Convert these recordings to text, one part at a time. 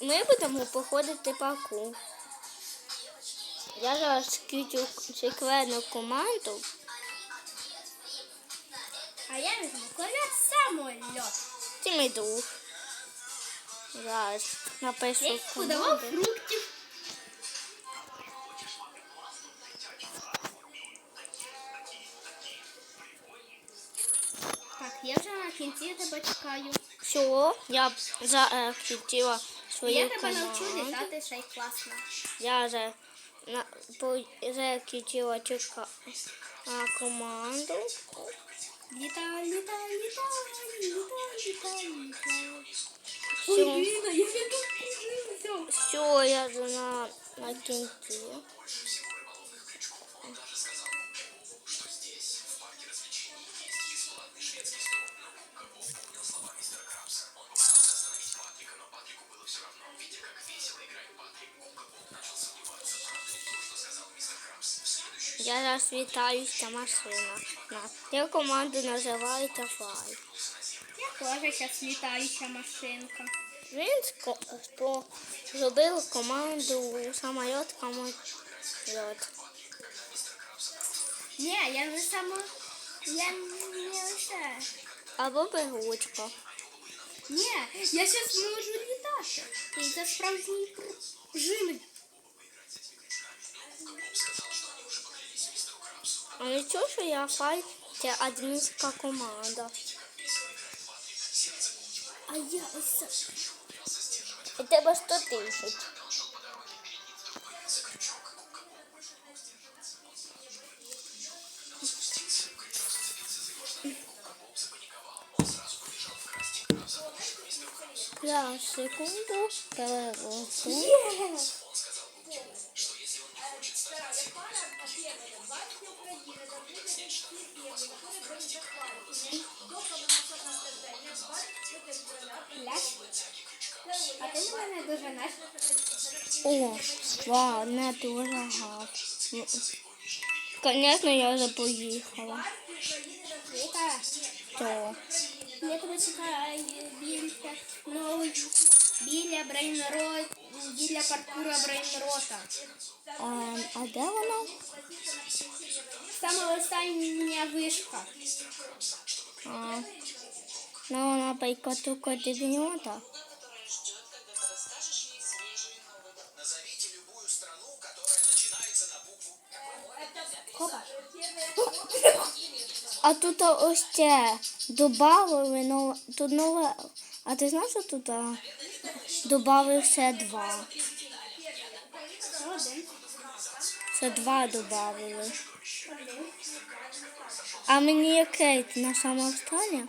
Ми будемо походити паку. Я зараз скрічу секретну команду. А я візьму ковер самольот. Це мій друг. Зараз напишу Я подавав фруктів. Так, я вже на кінці тебе чекаю. Все, я закрутила свою Я тебе навчу літати ще й класно. Я вже на, по, закрутила чека на команду. Літай, літай, літай, літай, літай, літай. Все, Ліна, я не тут все, я вже на, на кінці. Я зараз вітаюся машина. Я команду називається Флай. Я теж зараз літаюча машинка. Він зробив команду самоліт самоліт. Ні, я не сама. Я не лише. Або бегучка. Ні, я зараз можу літати. Це справжній жим. А нічого, що я фай це адмінська команда. А я ось. І тебе 100 тисяч. Я секунду перевожу. Є! А ти на мене дуже наш. О, вау, не дуже гарно. Звісно, я вже поїхала. Віка, То. я тебе чекаю біля, ну, біля брейнрот, біля паркура брейнрота. А, а де вона? Саме остання вишка. А, ну, вона пайкоту кодивнюта. Копа. А тут ось це добавили, ну, тут нове. А ти знаєш, що тут а, добавив ще два? Ще два добавили. А мені який на саме останнє?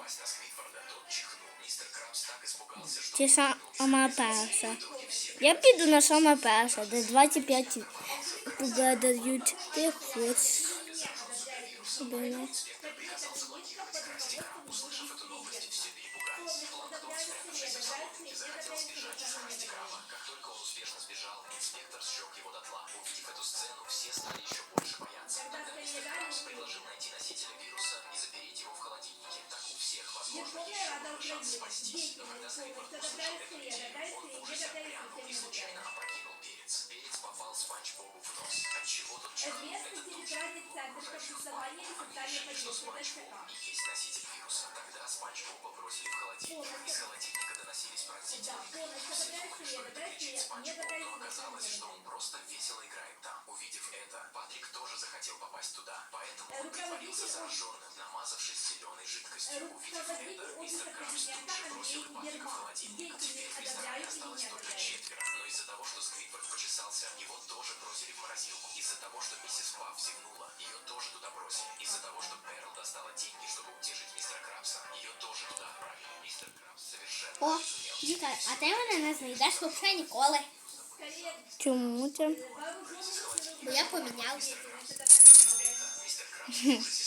Чи сама перша? Я піду на саме перша, де 25 погадають. Ти шанс спастись, но когда скрипер услышал эту идею, он тут же запрянул и случайно опрокинул перец. Перец попал Спанч Бобу в нос. От тут чего? Местный территориальный центр кашусования и социальной поддержки ТСК. Есть носитель вируса. Тогда Спанч Боба бросили в холодильник. Из холодильника доносились пронзительные крики. Все думали, что это кричит оказалось, что он просто весело играет там. Увидев это, Патрик тоже захотел попасть туда. Поэтому он притворился зараженным, намазавшись зеленой жидкостью. Увидев это, мистер Крабс тут же бросил Патрика в холодильник. а Теперь в ресторане осталось только четверо. Но из-за того, что Сквидвард хочеш. Блін. О, Віка, а ти мене не знайдеш взагалі ніколи. Чому це? Бо я поміняв.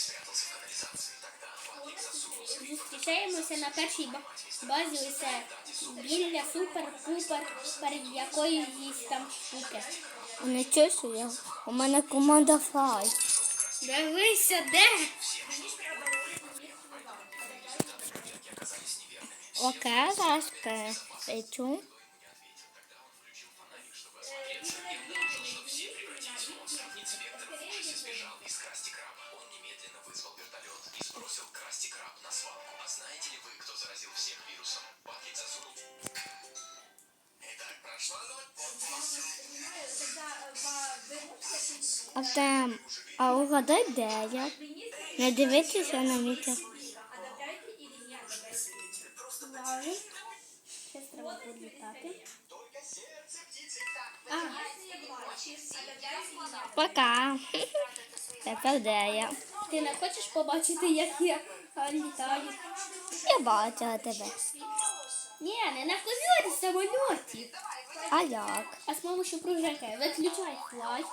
зустрічаємося на першій базі лише біля супер-пупер, перед якоюсь там штуки. Не чуєш, я. У мене команда фай. Дивися, де? Окей, Рашка, Петю. Все превратились в мусор, е, инспектор вызвал вертолет и сбросил Красти Краб на свалку. А знаете ли вы, кто заразил всех вирусом? Патрик засунул. Итак, прошла Артем, а угадай, де я? Не дивитися на вітер. Зараз треба підлітати. А, Пока. Тепер де я? Ти не хочеш побачити, як я літаю? Я бачила тебе. Ні, не на ковірі самольоті. А як? А з помощью пружинки виключай флай.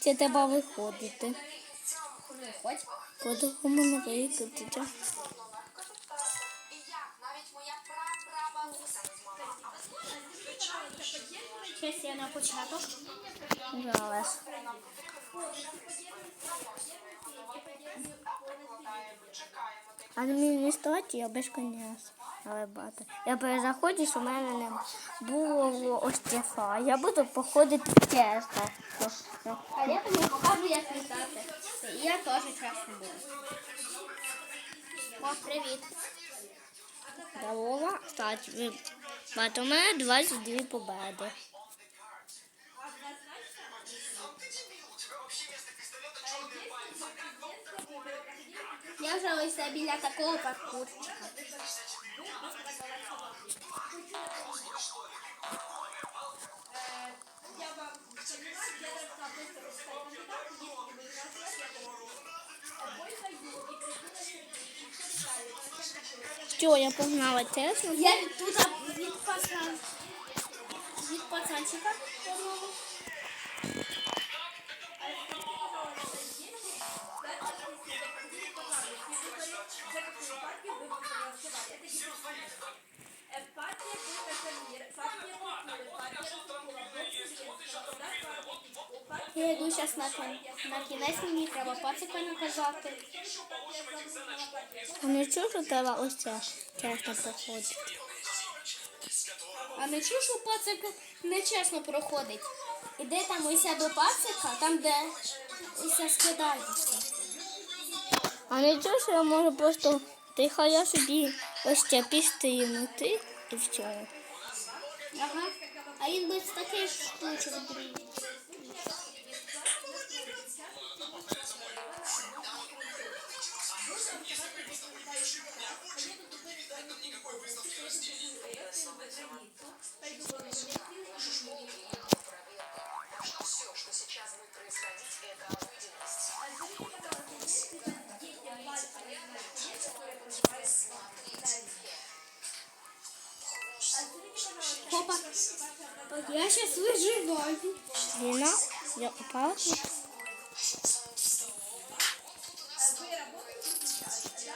Це треба виходити. Виходь. По-другому не виходити. І я, на початок. Зараз. Адміністрація без конець. Але багато. Я перезаходжу, що в мене не було ось цефа. Я буду походити чесно. А я тобі покажу, як літати. Я теж чесно буду. О, привіт. Здорово. Кстати, бачите, у мене 22 победи. Я вже ось біля такого паркурчика. Що, я погнала чесно? Я тут від пацан. Від пацанчика. одного. Йду зараз на, кін- на кінець, мені треба пацика наказати. А не чую, що треба ось це чесно проходити. А не чув, що пацик нечесно проходить. Іде там ось до пацика, там де ось скидається. А не чую, що я можу просто тихо я собі ось це підстрімити і все. Ага. А він без таких штучок дріб. Все, что сейчас будет происходить, это обыденность. Хопа. Я сейчас выживаю. Ліна, я упала. Забагався. Я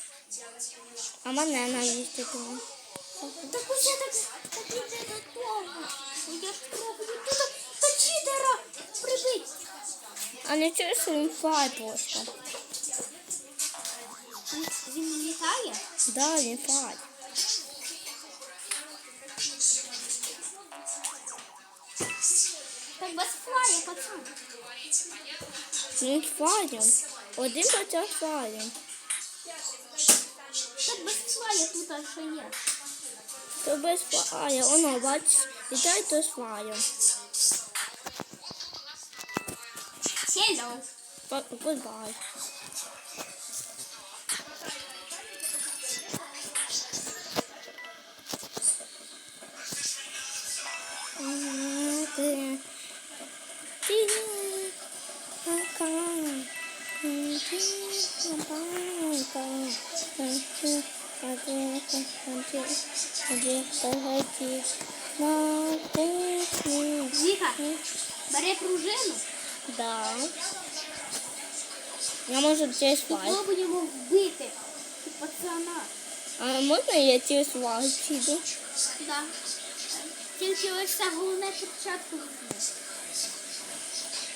А мене навіщо тому? Так ось я так, так іде до. Я ж пробую тут та читера прибити. А не що він фай просто. Він, літає? Да, він фай. Так без флая, пацан. Він фаєм. Один почав фаєм. Так без флая тут ще є. То без фая. Воно, бачиш, літай то з. Hello. Goodbye. Віка, бери пружину Да. Я можу через файт. Спробуємо вбити пацана. А можна я через файт піду? Да. Тільки ось це головне перчатку візьми.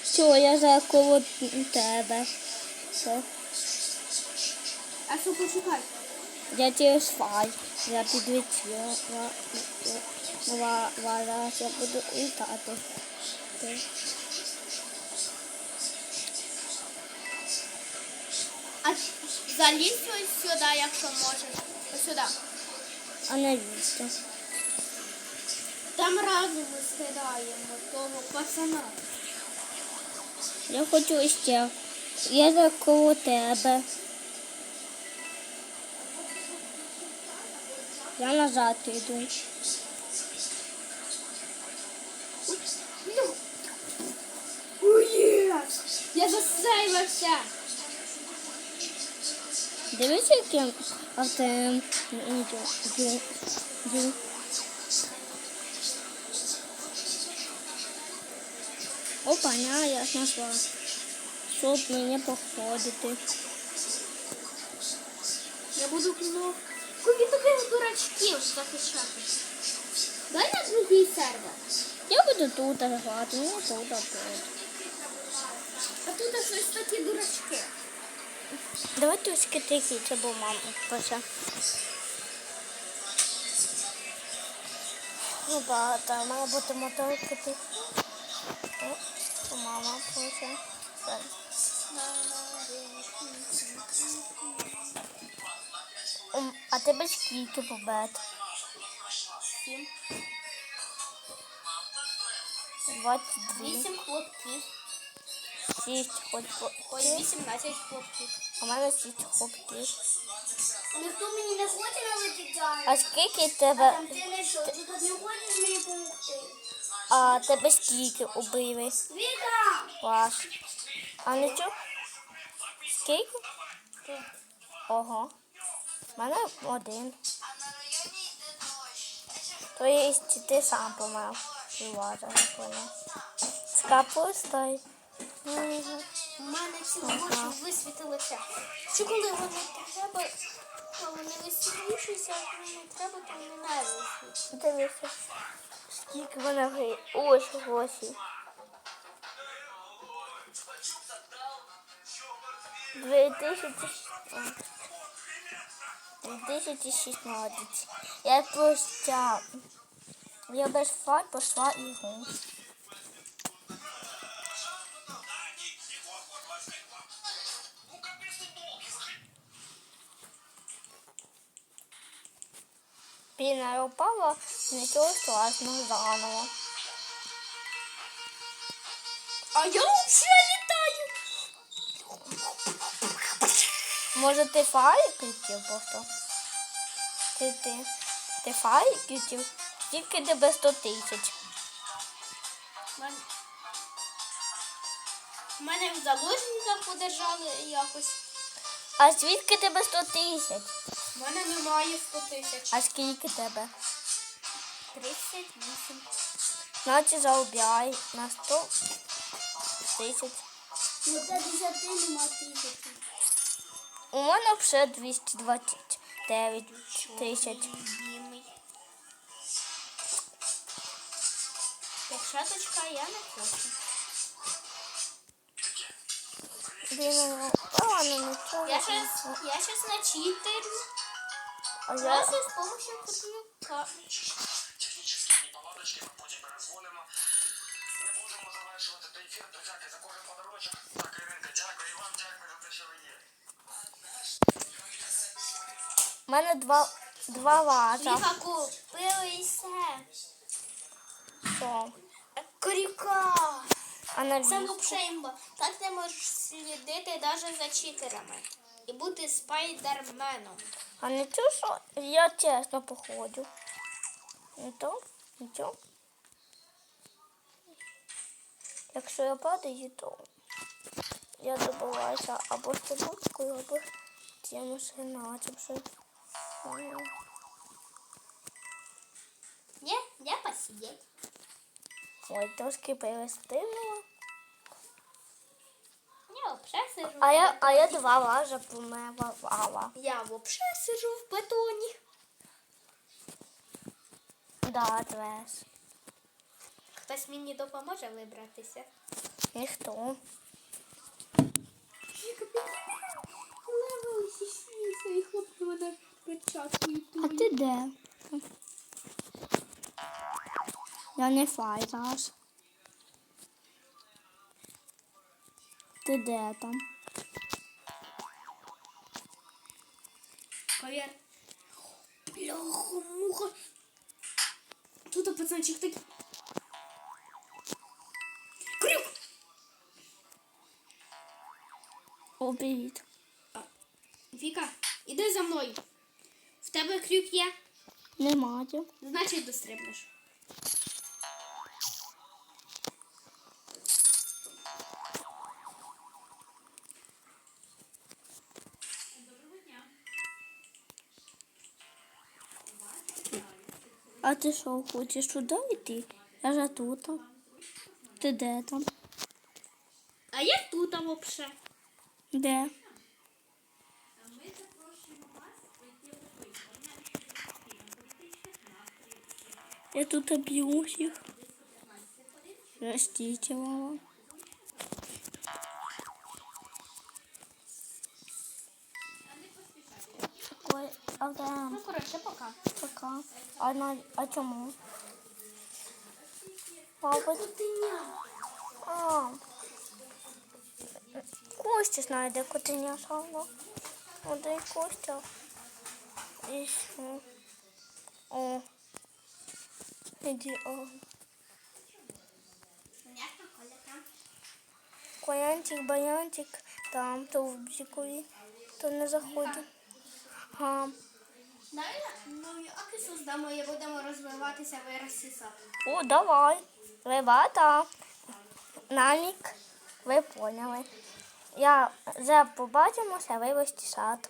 Все, я за коло тебе. Все. А що почекай? Я через файт. Я. Зараз я буду літати. Ти. А залізь ось сюди, якщо можеш. Ось сюди. А навіщо? Там разом ми скидаємо того пацана. Я хочу ще. Я за коло тебе. Я назад йду. Я засейвився. Дивись, яким йду. Опа, на, я знайшла. Щоб мені походити. Я буду ну, куди таких дурачків захищати. Дай на другий сервер. Я буду тут грати, ну тут, а тут. А тут щось такі дурачки. Давайте ось тихі, це був мама пише. Ну багато, має бути моторки тихі. О, мама пише. Ум, А тебе скільки побед? Сім. 22. Вісім хлопців. 6 хоч Ой, 18 хлопців. У мене 6 хлопців. Ніхто мені не хоче далі. А скільки тебе, ти не що? Ти тут не хочеш мені допомогти? а тебе скільки убили? Віка! Клас. А не чу? Скільки? Ого. У мене один. То є ти сам ваза. З капустою. У мене всі очі висвітилися. Що коли вони треба, то вони висвітлюються, а коли не треба, то вони не висвітлюються. Дивися. Скільки вона гри. Ось гроші. Дві тисячі. Дві тисячі шістнадцять. Я просто... Я без фар пошла ігру. Піна упала, нічого страшного заново. А я взагалі літаю. Може ти фаї крутив просто? Ти ти. Ти фаї крутив? Тільки тебе 100 тисяч. Мен- Мене в заложниках подержали якось. А звідки тебе 100 тисяч? У мене немає 100 тисяч. А скільки тебе? 38. Значить заробляй на 100 тисяч. Ну, 50 нема тисячі. У мене вже 229 тисяч. Перчаточка я не хочу. Блін, ну, ладно. Я щас, я читерю. А я... Просто з помощью копійка. Технічні неполадочки ми потім перезвонимо. Не будемо завершувати ефір. Друзяки, У мене два, два лаза. Віка купили і все. Що? Коріка. Це віску? Так ти можеш слідити навіть за читерами. І бути спайдерменом. А не то, що я чесно походжу. Не то, нічого. Якщо я падаю, то я добиваюся або стрибушкою, або цим. Що... Ні, я посидеть. Ой, трошки перестигнула. сижу. А я, а я два рази помивала. Я взагалі сижу в бетоні. Да. Хтось мені допоможе вибратися. Ніхто. А ти де? Я не фай зараз. Ти де там? Повір. Бляха, муха. Тут пацанчик такий. Уберіть. Віка, іди за мною. В тебе крюк є, Немає. значить дострибнеш. А ти що, хочеш туди йти? Я ж тут. Ти де там? А я тут взагалі. Де? Я тут об'ю всіх. Растітила. Ой, а де? Ну, коротше, пока. Пока. А, на, а чому? Мабуть. А. Костя знає, де котеня сало. О, де Костя. І що? О. Іди, о. Коянчик, баянчик, там, то в бзікові, то не заходить. Ага. Ну, а создамо і будемо розвиватися в РСС. О, давай. Ребята. Намік. Ви поняли. Я вже побачимося, вивести сад.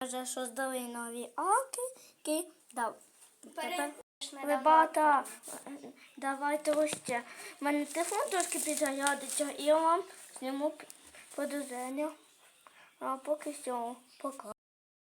Вже создали нові аки. дав. Тепер, ребята, давайте ось ще. У мене телефон трошки підзарядиться і я вам зніму подозрення. А поки що, пока.